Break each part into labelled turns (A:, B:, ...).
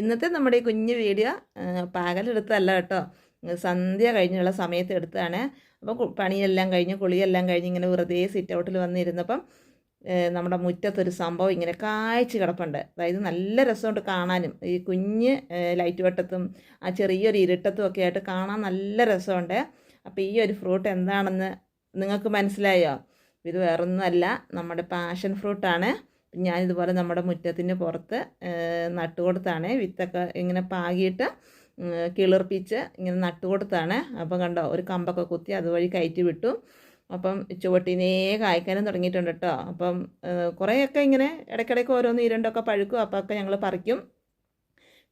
A: ഇന്നത്തെ നമ്മുടെ ഈ കുഞ്ഞു വീഡിയോ പകലെടുത്തല്ല കേട്ടോ. സന്ധ്യ കഴിഞ്ഞുള്ള സമയത്ത് എടുത്തതാണ്. അപ്പോൾ പണിയെല്ലാം കഴിഞ്ഞ് കുളിയെല്ലാം കഴിഞ്ഞ് ഇങ്ങനെ വെറുതെ സിറ്റ് ഔട്ടിൽ വന്നിരുന്നപ്പം നമ്മുടെ മുറ്റത്തൊരു സംഭവം ഇങ്ങനെ കായ്ച്ച് കിടപ്പുണ്ട്. അതായത് നല്ല രസമുണ്ട് കാണാനും. ഈ കുഞ്ഞ് ലൈറ്റ് വെട്ടത്തും ആ ചെറിയൊരു ഇരുട്ടത്തും ഒക്കെ ആയിട്ട് കാണാൻ നല്ല രസമുണ്ട്. അപ്പോൾ ഈ ഒരു ഫ്രൂട്ട് എന്താണെന്ന് നിങ്ങൾക്ക് മനസ്സിലായോ? ഇത് വേറൊന്നുമല്ല. നമ്മുടെ പാഷൻ ഫ്രൂട്ടാണ് ഞാനിതുപോലെ നമ്മുടെ മുറ്റത്തിന് പുറത്ത് നട്ടുകൊടുത്താണ് വിത്തൊക്കെ ഇങ്ങനെ പാകിയിട്ട് കിളിർപ്പിച്ച് ഇങ്ങനെ നട്ടുകൊടുത്താണ്. അപ്പം കണ്ടോ ഒരു കമ്പൊക്കെ കുത്തി അതുവഴി കയറ്റി വിട്ടു. അപ്പം ചുവട്ടിനേ കായ്ക്കാനും തുടങ്ങിയിട്ടുണ്ട് കേട്ടോ അപ്പം കുറേയൊക്കെ ഇങ്ങനെ ഇടയ്ക്കിടയ്ക്ക് ഓരോന്ന് ഇരണ്ടൊക്കെ പഴുക്കും അപ്പോൾ ഒക്കെ ഞങ്ങൾ പറിക്കും.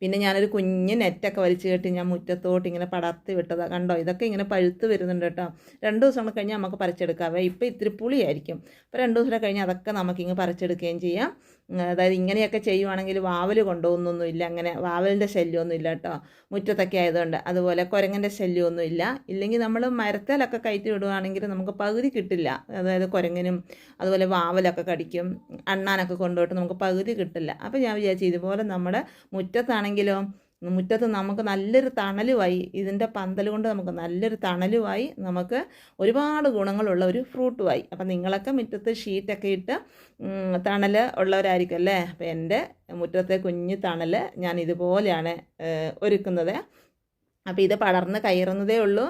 A: പിന്നെ ഞാനൊരു കുഞ്ഞ് നെറ്റൊക്കെ വലിച്ചു കെട്ടി ഞാൻ മുറ്റത്തോട്ട് ഇങ്ങനെ പടർത്തി വിട്ടതാണ് കണ്ടോ? ഇതൊക്കെ ഇങ്ങനെ പഴുത്ത് വരുന്നുണ്ട് കേട്ടോ. രണ്ട് ദിവസം കഴിഞ്ഞാൽ നമുക്ക് പറിച്ചെടുക്കാവേ ഇപ്പോൾ ഇത്തിരി പുളിയായിരിക്കും. അപ്പോൾ രണ്ട് ദിവസം കഴിഞ്ഞാൽ അതൊക്കെ നമുക്കിങ്ങ് പറിച്ചെടുക്കുകയും ചെയ്യാം. അതായത് ഇങ്ങനെയൊക്കെ ചെയ്യുവാണെങ്കിൽ വാവൽ കൊണ്ടുപോകുന്നൊന്നുമില്ല അങ്ങനെ വാവലിന്റെ ശല്യമൊന്നും ഇല്ല കേട്ടോ. മുറ്റത്തൊക്കെ ആയതുകൊണ്ട്. അതുപോലെ കുരങ്ങന്റെ ശല്യമൊന്നും ഇല്ല ഇല്ലെങ്കിൽ നമ്മൾ മരത്തേലൊക്കെ കയറ്റി വിടുവാണെങ്കിൽ നമുക്ക് പകുതി കിട്ടില്ല. അതായത് കുരങ്ങനും അതുപോലെ വാവലൊക്കെ കടിക്കും അണ്ണാനൊക്കെ കൊണ്ടുപോയിട്ട് നമുക്ക് പകുതി കിട്ടില്ല. അപ്പോൾ ഞാൻ വിചാരിച്ചു ഇതുപോലെ നമ്മുടെ മുറ്റത്താണെങ്കിലോ മുറ്റത്ത് നമുക്ക് നല്ലൊരു തണലുമായി ഇതിന്റെ പന്തൽ കൊണ്ട് നമുക്ക് നല്ലൊരു തണലുമായി നമുക്ക് ഒരുപാട് ഗുണങ്ങളുള്ള ഒരു ഫ്രൂട്ടുമായി. അപ്പം നിങ്ങളൊക്കെ മുറ്റത്ത് ഷീറ്റൊക്കെ ഇട്ട് തണൽ ഉള്ളവരായിരിക്കും അല്ലേ? അപ്പം എന്റെ മുറ്റത്തെ കുഞ്ഞു തണൽ ഞാൻ ഇതുപോലെയാണ് ഒരുക്കുന്നത്. അപ്പോൾ ഇത് പടർന്ന് കയറുന്നതേ ഉള്ളൂ.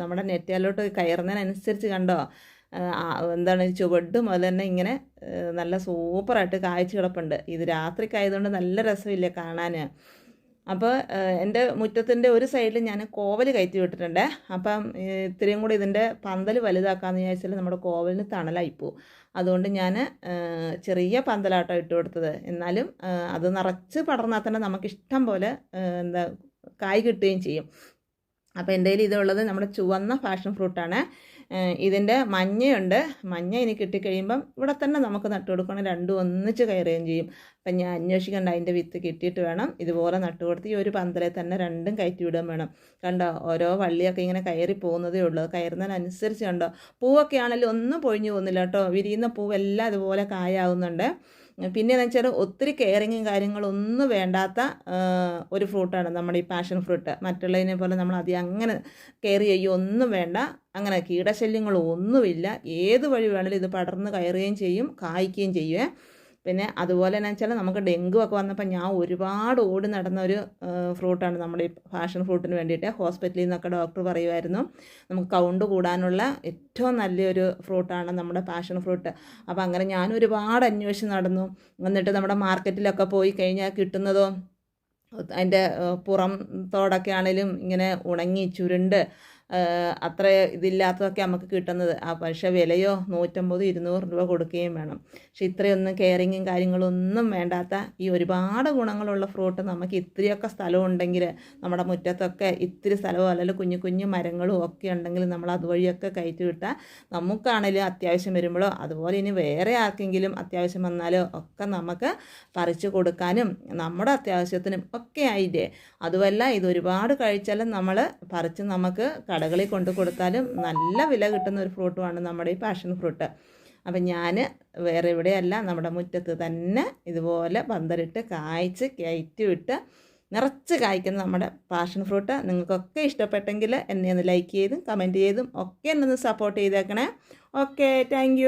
A: നമ്മുടെ നെറ്റിയാലോട്ട് കയറുന്നതിനനുസരിച്ച് കണ്ടോ? എന്താണ് ചുവട് മുതൽ തന്നെ ഇങ്ങനെ നല്ല സൂപ്പറായിട്ട് കാഴ്ച കിടപ്പുണ്ട്. ഇത് രാത്രിക്കായതുകൊണ്ട് നല്ല രസമില്ലേ കാണാൻ? അപ്പോൾ എന്റെ മുറ്റത്തിന്റെ ഒരു സൈഡിൽ ഞാൻ കോവൽ കയറ്റി വിട്ടിട്ടുണ്ട്. അപ്പം ഇത്രയും കൂടി ഇതിന്റെ പന്തൽ വലുതാക്കാമെന്ന് വിചാരിച്ചാൽ നമ്മുടെ കോവലിന് തണലായി പോവും. അതുകൊണ്ട് ഞാൻ ചെറിയ പന്തലാട്ടോ ഇട്ട് കൊടുത്തത്. എന്നാലും അത് നിറച്ച് പടർന്നാൽ തന്നെ നമുക്കിഷ്ടം പോലെ എന്താ കായ് കിട്ടുകയും ചെയ്യും. അപ്പോൾ എന്റെ കയ്യിൽ ഇതുള്ളത് നമ്മുടെ ചുവന്ന പാഷൻ ഫ്രൂട്ടാണ് ഇതിന്റെ മഞ്ഞയുണ്ട്. മഞ്ഞ ഇനി കിട്ടിക്കഴിയുമ്പം ഇവിടെ തന്നെ നമുക്ക് നട്ടു കൊടുക്കണം രണ്ടും ഒന്നിച്ച് കയറുകയും ചെയ്യും. അപ്പം ഞാൻ അന്വേഷിക്കേണ്ട അതിന്റെ വിത്ത് കിട്ടിയിട്ട് വേണം. ഇതുപോലെ നട്ടു കൊടുത്ത് ഈ ഒരു പന്തലെ തന്നെ രണ്ടും കയറ്റി വിടാൻ വേണം. കണ്ടോ ഓരോ വള്ളിയൊക്കെ ഇങ്ങനെ കയറി പോകുന്നതേ ഉള്ളൂ. കയറുന്നതിനനുസരിച്ച് കണ്ടോ പൂവൊക്കെ ആണെങ്കിലും ഒന്നും പൊഴിഞ്ഞു പോകുന്നില്ല കേട്ടോ. വിരിയുന്ന പൂവെല്ലാം ഇതുപോലെ കായാവുന്നുണ്ട്. പിന്നെ എന്ന് വെച്ചാൽ ഒത്തിരി കെയറിങ്ങും കാര്യങ്ങളൊന്നും വേണ്ടാത്ത ഒരു ഫ്രൂട്ടാണ് നമ്മുടെ ഈ പാഷൻ ഫ്രൂട്ട് മറ്റുള്ളതിനെ പോലെ നമ്മൾ അധികം അങ്ങനെ കെയർ ചെയ്യുകയോ ഒന്നും വേണ്ട. അങ്ങനെ കീടശല്യങ്ങളൊന്നുമില്ല. ഏത് വഴി വേണമെങ്കിലും ഇത് പടർന്ന് കയറുകയും ചെയ്യും കായ്ക്കുകയും ചെയ്യുമേ പിന്നെ അതുപോലെ തന്നെ വെച്ചാൽ നമുക്ക് ഡെങ്കു ഒക്കെ വന്നപ്പോൾ ഞാൻ ഒരുപാട് ഓടി നടന്ന ഒരു ഫ്രൂട്ടാണ് നമ്മുടെ ഈ ഫാഷൻ ഫ്രൂട്ടിന് വേണ്ടിയിട്ട്. ഹോസ്പിറ്റലിൽ നിന്നൊക്കെ ഡോക്ടർ പറയുമായിരുന്നു നമുക്ക് കൗണ്ട് കൂടാനുള്ള ഏറ്റവും നല്ലൊരു ഫ്രൂട്ടാണ് നമ്മുടെ പാഷൻ ഫ്രൂട്ട്. അപ്പോൾ അങ്ങനെ ഞാൻ ഒരുപാട് അന്വേഷിച്ച് നടന്നു. എന്നിട്ട് നമ്മുടെ മാർക്കറ്റിലൊക്കെ പോയി കഴിഞ്ഞാൽ കിട്ടുന്നതോ അതിന്റെ പുറം തോടൊക്കെ ആണെങ്കിലും ഇങ്ങനെ ഉണങ്ങി ചുരുണ്ട്. അത്ര ഇതില്ലാത്തതൊക്കെ നമുക്ക് കിട്ടുന്നത്. ആ പക്ഷേ വിലയോ നൂറ്റമ്പത് ഇരുന്നൂറ് രൂപ കൊടുക്കുകയും വേണം. പക്ഷെ ഇത്രയൊന്നും കെയറിങ്ങും കാര്യങ്ങളൊന്നും വേണ്ടാത്ത ഈ ഒരുപാട് ഗുണങ്ങളുള്ള ഫ്രൂട്ട് നമുക്ക് ഇത്രയൊക്കെ സ്ഥലം ഉണ്ടെങ്കിൽ നമ്മുടെ മുറ്റത്തൊക്കെ ഇത്തിരി സ്ഥലമോ അല്ലെങ്കിൽ കുഞ്ഞു കുഞ്ഞു മരങ്ങളും ഒക്കെ ഉണ്ടെങ്കിൽ നമ്മൾ അതുവഴിയൊക്കെ കയറ്റി വിട്ടാൽ നമുക്കാണെങ്കിലും അത്യാവശ്യം വരുമ്പോഴോ അതുപോലെ ഇനി വേറെ ആർക്കെങ്കിലും അത്യാവശ്യം വന്നാലോ ഒക്കെ നമുക്ക് പറിച്ചു കൊടുക്കാനും നമ്മുടെ അത്യാവശ്യത്തിനും ഒക്കെ ആയില്ലേ. അതുമല്ല ഇത് ഒരുപാട് കഴിച്ചാലും നമ്മൾ പറിച്ച് നമുക്ക് കടകളിൽ കൊണ്ടു കൊടുത്താലും നല്ല വില കിട്ടുന്ന ഒരു ഫ്രൂട്ടുമാണ് നമ്മുടെ ഈ പാഷൻ ഫ്രൂട്ട്. അപ്പം ഞാൻ വേറെ എവിടെയല്ല നമ്മുടെ മുറ്റത്ത് തന്നെ ഇതുപോലെ പന്തലിട്ട് കായ്ച്ച് കയറ്റി വിട്ട് നിറച്ച് കായ്ക്കുന്ന നമ്മുടെ പാഷൻ ഫ്രൂട്ട്. നിങ്ങൾക്കൊക്കെ ഇഷ്ടപ്പെട്ടെങ്കിൽ എന്നെ ഒന്ന് ലൈക്ക് ചെയ്തും കമന്റ് ചെയ്തും ഒക്കെ എന്നെ ഒന്ന് സപ്പോർട്ട് ചെയ്തേക്കണേ. Okay thank